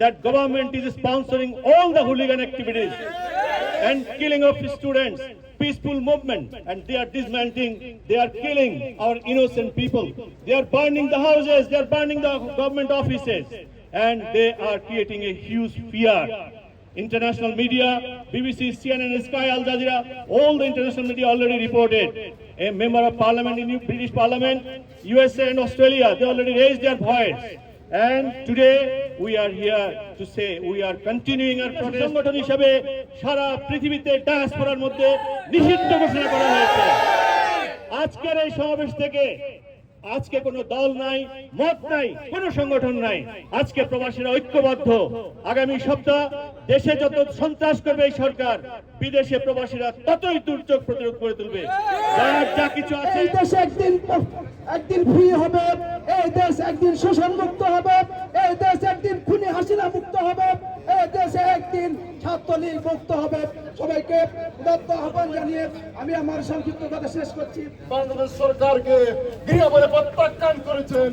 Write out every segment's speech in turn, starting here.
that government is sponsoring all the hooligan activities and killing of students, peaceful movement, and they are dismantling, they are killing our innocent people. They are burning the houses, they are burning the government offices, and they are creating a huge fear. International media, BBC, CNN, Sky, Al Jazeera, all the international media already reported. A member of parliament in British parliament, USA and Australia, they already raised their voice. And today we R to say we are continuing our protest. সংগঠন হিসাবে সারা পৃথিবীতে ডায়াসপোরার মধ্যে নিষিদ্ধ ঘোষণা করা হয়েছে। আজকের এই সমাবেশ থেকে আজকে কোনো দল নাই, মত নাই, কোনো সংগঠন নাই। আজকে প্রবাসীরা ঐক্যবদ্ধ। আগামী সপ্তাহ দেশে যত সন্ত্রাস করবে এই সরকার, বিদেশে প্রবাসীরা ততই দুর্যোগ প্রতিরোধ করে তুলবে। যা কিছু আছে এই দেশ একদিন একদিন ফ্রি হবে, এই দেশ একদিন শোষণ হবে, এই দেশ একদিন খুনি হাসিনা মুক্ত হবে এই দেশে একদিন ছাত্রলীগ মুক্ত হবে। সবাইকে উদাত্ত আহ্বান জানিয়ে আমি আমার সংক্ষিপ্ত কথা শেষ করছি। বাংলাদেশ সরকারকে গৃহ বলে প্রত্যাখ্যান করেছেন।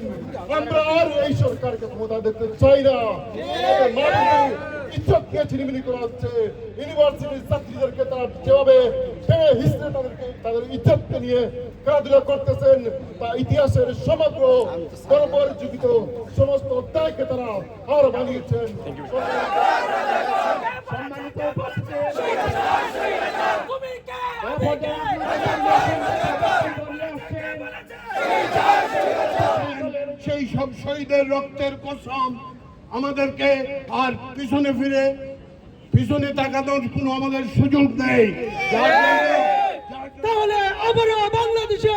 আমরা আর এই সরকারকে ক্ষমতা দেখতে চাই না। ইজ্জতকে ছিনিমিনি করা হচ্ছে। ইউনিভার্সিটির ছাত্রীদেরকে তারা যেভাবে তাদেরকে, তাদের ইজ্জতকে নিয়ে খেলাধুলা করতেছেন, তা ইতিহাসের সমগ্র গর্বযুগিত সমস্ত অধ্যায়কে তারা হার বানিয়েছেন। সেই সব শহীদের রক্তের কসম আমাদেরকে আর পিছনে ফিরে, পিছনে তাকানোর কোনো আমাদের সুযোগ নেই। তাহলে আবারও বাংলাদেশে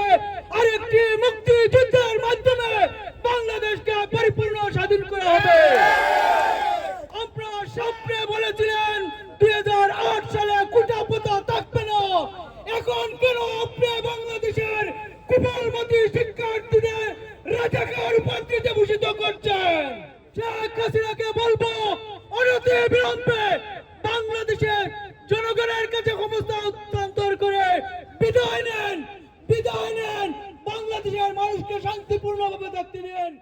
আরেকটি মুক্তিযুদ্ধের মাধ্যমে বাংলাদেশকে পরিপূর্ণ বাংলাদেশের জনগণের কাছে ক্ষমতা হস্তান্তর করে বিদায় নেন বিদায় নেন। বাংলাদেশের মানুষকে শান্তিপূর্ণভাবে থাকতে দিন।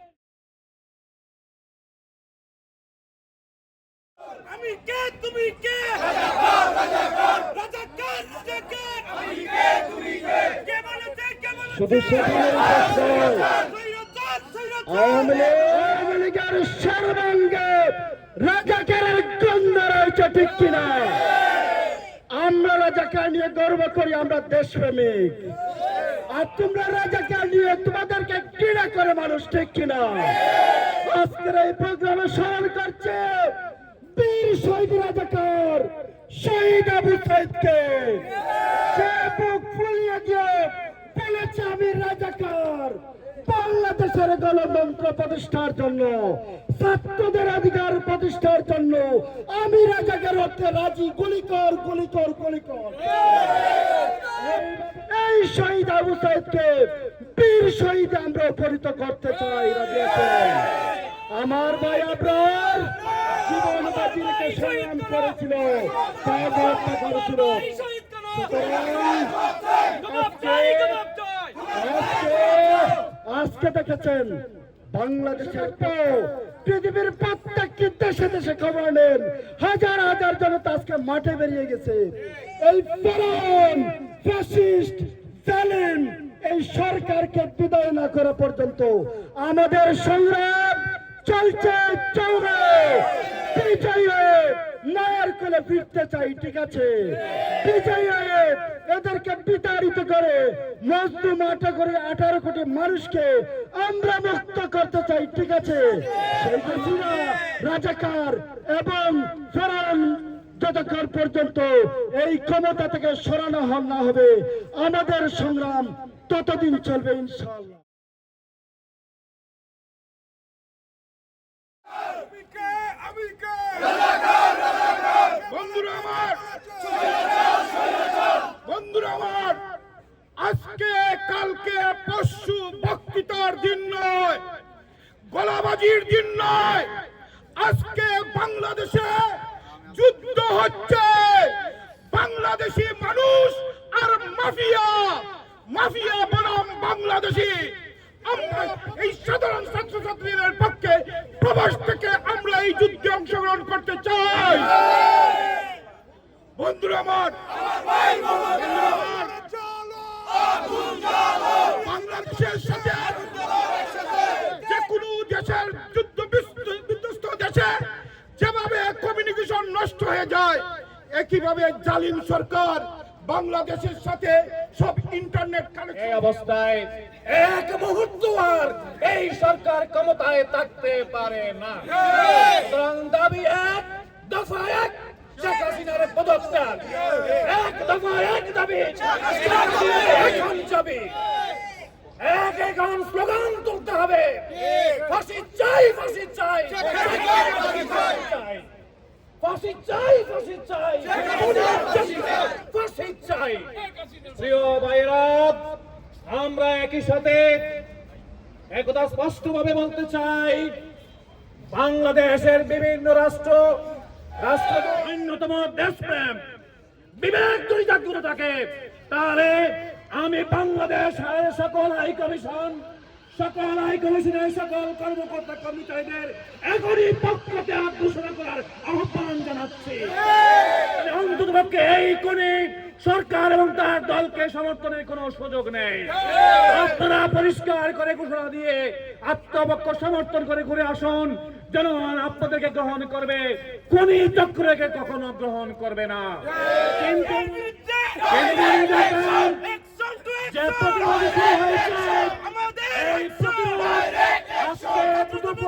আমি কে? তুমি কে? রাজাকার রাজাকার। আমি কে তুমি কে কে বলেছে কে বলেছে শুধু সেখানে সৈয়দ সৈয়দ আওয়ামী লীগ লীগের সর্বাঙ্গে রাজাকারের গন্ধ রয়েছে ঠিক কিনা? আমরা রাজাকে নিয়ে গর্ব করি, আমরা দেশপ্রেমিক আর তোমরা রাজাকে নিয়ে তোমাদেরকে ঘৃণা করে মানুষ, ঠিক কিনা? আজকের এই প্রোগ্রামে স্মরণ করছে বীর শহীদ রাজাকার শহীদ আবু সাইদকে। সে বুক ফুলিয়ে দিয়ে বলেছে, আমি রাজাকার। বাংলাদেশের গণতন্ত্র প্রতিষ্ঠার জন্য, ছাত্রদের অধিকার প্রতিষ্ঠার জন্য আমি রাজাকে রক্তে রাজি, গুলি কর গুলি কর গুলি কর। এই শহীদ আবু সাইদকে, বীর শহীদ আমরা উপনীত করতে চাই আমার ভাই আপনার জীবন বাজি রেখে সংগ্রাম করেছিল। করেছিল সুতরাং আজকে আজকে দেখেছেন, বাংলাদেশের পৃথিবীর প্রত্যেকটি দেশে দেশে খবর নেন। হাজার হাজার জনতা আজকে মাঠে বেরিয়ে গেছে। এই ফেরান ফ্যাসিস্ট, জালেম, এই সরকারকে বিদায় না করা পর্যন্ত আমাদের সংগ্রাম চলছে, চলবে। বিজয়ী মায়ের কোলে ফিরতে চাই, ঠিক আছে? বিজয়ী এদেরকে বিতাড়িত করে মজদুম আটা করে আঠারো কোটি মানুষকে আমরা মুক্ত করতে চাই, ঠিক আছে? রাজাকার এবং ফেরান যতক্ষণ পর্যন্ত এই ক্ষমতা থেকে সরানো হল না হবে, আমাদের সংগ্রাম ততদিন চলবে ইনশাআল্লাহ বন্ধুরা আমার বন্ধুরা আমার আজকে, কালকে পশু বক্তৃতার দিন নয়, গলাবাজির দিন নয়। আজকে বাংলাদেশে যুদ্ধ হচ্ছে। বাংলাদেশি মানুষ আর মাফিয়া। মাফিয়া বনাম বাংলাদেশি। আমরা এই সাধারণ ছাত্রছাত্রীদের পক্ষে প্রবাস থেকে আমরা এই যুদ্ধে অংশগ্রহণ করতে চাই। বন্ধুরা আমার কমিউনিকেশন নষ্ট হয়ে যায়। একইভাবে জালিম সরকার বাংলাদেশের সাথে সব ইন্টারনেট এই কানেকশন অবস্থায় এক মুহূর্ত আর এই সরকার ক্ষমতায় থাকতে পারে না। দাবি এক দফা এক শেখ হাসিনার পদত্যাগ। এক দফা এক দাবি এখন যাবি এক এখন স্লোগান তুলতে হবে। ফাঁসি চাই ফাঁসি চাই। চাই। ফাঁসি চাই ফাঁসি চাই। ফাঁসি চাই। প্রিয় ভাইরা আমরা একই সাথে একদা স্পষ্টভাবে বলতে চাই। বাংলাদেশের বিভিন্ন রাষ্ট্র রাষ্ট্র অন্যতম দেশপ্রেম। বিবেক যদি জাগ্রত থাকে তাহলে আমি বাংলাদেশ সকল হাই কমিশন সকল হাই কমিশনের সকল কর্মকর্তা কর্মচারীদের এখনই পক্ষ ঘোষণা করার আহ্বান জানাচ্ছি অন্তত পক্ষে এই কোণে সরকার এবং তার দলকে সমর্থনের কোনো সুযোগ নেই। আপনারা পরিষ্কার করে ঘোষণা দিয়ে আত্মপক্ষ সমর্থন করে ঘুরে আসুন। জনগণ আপনাদেরকে গ্রহণ করবে। কোন চক্রকে কখনো গ্রহণ করবে না। কিন্তু কিন্তু এই দেখেন, যে প্রতিরোধ শুরু হয়েছে এই প্রতিরোধ আজকে দুপুর এগারোটার সময়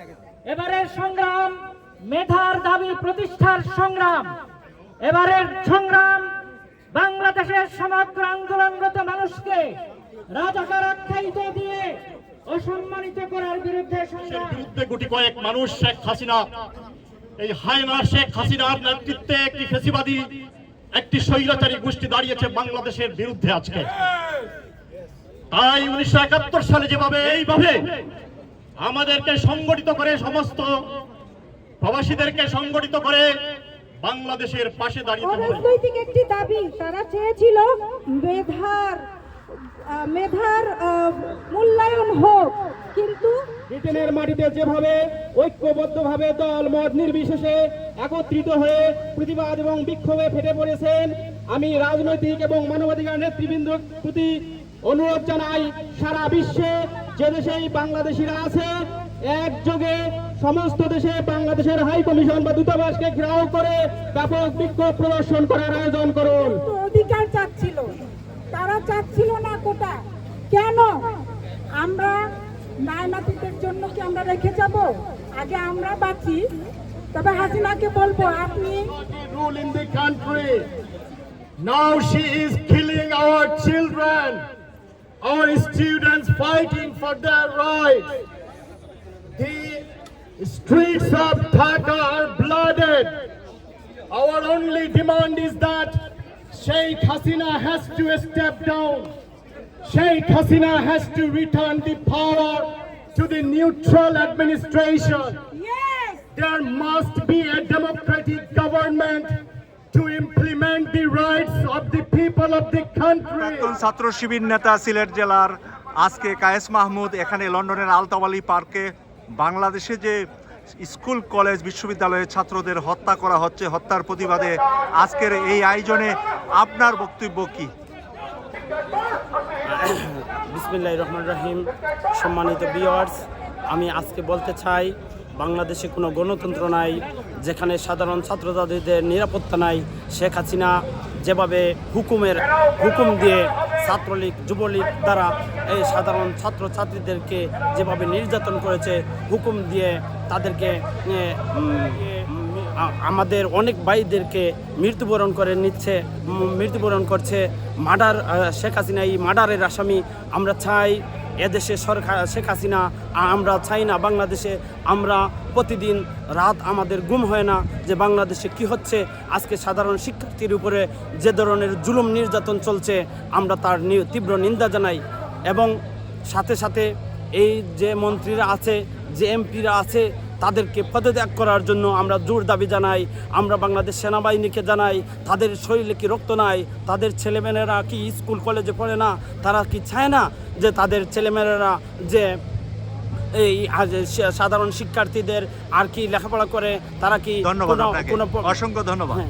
এবারের সংগ্রাম মেধার দাবি প্রতিষ্ঠার সংগ্রাম। এবারের সংগ্রাম বাংলাদেশের সমগ্র আন্দোলনরত মানুষকে রাজাকার আখ্যায়িত দিয়ে অসম্মানিত করার বিরুদ্ধে সংগ্রাম। বিরুদ্ধে গুটি কয়েক মানুষ শেখ হাসিনা। এই হায়নার শেখ হাসিনার নেতৃত্বে একটি ফেসিবাদী একটি স্বৈরাচারী গোষ্ঠী দাঁড়িয়েছে বাংলাদেশের বিরুদ্ধে আজকে। তাই উনিশশো একাত্তর সালে যেভাবে এইভাবে আমাদেরকে সংগঠিত করে সমস্ত প্রবাসীদেরকে সংগঠিত করে বাংলাদেশের পাশে দাঁড়িয়ে হবে। একটি দাবি তারা চেয়েছিল মেধার মেধার মূল্যায়ন হোক। কিন্তু ব্রিটেনের মাটিতে যেভাবে ঐক্যবদ্ধভাবে দল মত নির্বিশেষে একত্রিত হয়ে প্রতিবাদ এবং বিক্ষোভে ফেটে পড়েছেন আমি রাজনৈতিক এবং মানবাধিকার নেতৃবৃন্দ প্রতি অনুরোধ জানাই সারা বিশ্বে যে দেশেই বাংলাদেশিরা আছে একযোগে সমস্ত দেশে বাংলাদেশের হাই কমিশন বা দূতাবাসকে ঘেরাও করে ব্যাপক বিক্ষোভ প্রদর্শন করার আয়োজন করুন। অধিকার চাচ্ছিল। তারা চাচ্ছিল না কোটা। কেন? আমরা নায়নাতিদের জন্য কি আমরা রেখে যাব? আগে আমরা বাঁচি। তবে হাসিনাকে বলব আপনি rule in the country. Now she is killing our children, our students. fighting for their rights. The streets of Dhaka are blooded. Our only demand is that Sheikh Hasina has to step down. Sheikh Hasina has to return the power to the neutral administration. Yes! There must be a democratic government to implement the rights of the people of the country. প্রাক্তন ছাত্র শিবির নেতা সিলেট জেলার আজকে কায়েস মাহমুদ এখানে লন্ডনের আলতাওয়ালি পার্কে বাংলাদেশে যে স্কুল, কলেজ, বিশ্ববিদ্যালয়ের ছাত্রদের হত্যা করা হচ্ছে, হত্যার প্রতিবাদে আজকের এই আয়োজনে আপনার বক্তব্য কি? বিসমিল্লাহ রহমান রাহিম। সম্মানিত বিয়ার্স আমি আজকে বলতে চাই, বাংলাদেশে কোনো গণতন্ত্র নাই, যেখানে সাধারণ ছাত্রছাত্রীদের নিরাপত্তা নাই, শেখ হাসিনা যেভাবে হুকুমের, হুকুম দিয়ে ছাত্রলীগ, যুবলীগ দ্বারা এই সাধারণ ছাত্রছাত্রীদেরকে যেভাবে নির্যাতন করেছে, হুকুম দিয়ে তাদেরকে আমাদের অনেক ভাইদেরকে মৃত্যুবরণ করে নিচ্ছে মৃত্যুবরণ করছে। মার্ডার শেখ হাসিনা, এই মার্ডারের আসামি আমরা চাই এদেশে সরকার, শেখ হাসিনা আমরা চাই না বাংলাদেশে, আমরা প্রতিদিন রাত আমাদের গুম হয় না যে বাংলাদেশে কি হচ্ছে। আজকে সাধারণ শিক্ষার্থীর উপরে যে ধরনের জুলুম নির্যাতন চলছে, আমরা তার তীব্র নিন্দা জানাই। এবং সাথে সাথে এই যে মন্ত্রীরা আছে, যে এমপিরা আছে, তাদেরকে পদত্যাগ করার জন্য আমরা জোর দাবি জানাই। আমরা বাংলাদেশ সেনাবাহিনীকে জানাই, তাদের শরীরে কি রক্ত নাই, তাদের ছেলেমেয়েরা কি স্কুল, কলেজে পড়ে না, তারা কি চায় না যে তাদের ছেলেমেয়েরা যে এই সাধারণ শিক্ষার্থীদের আর কি লেখাপড়া করে তারা কি ধন্যবাদ অসংখ্য ধন্যবাদ হ্যাঁ।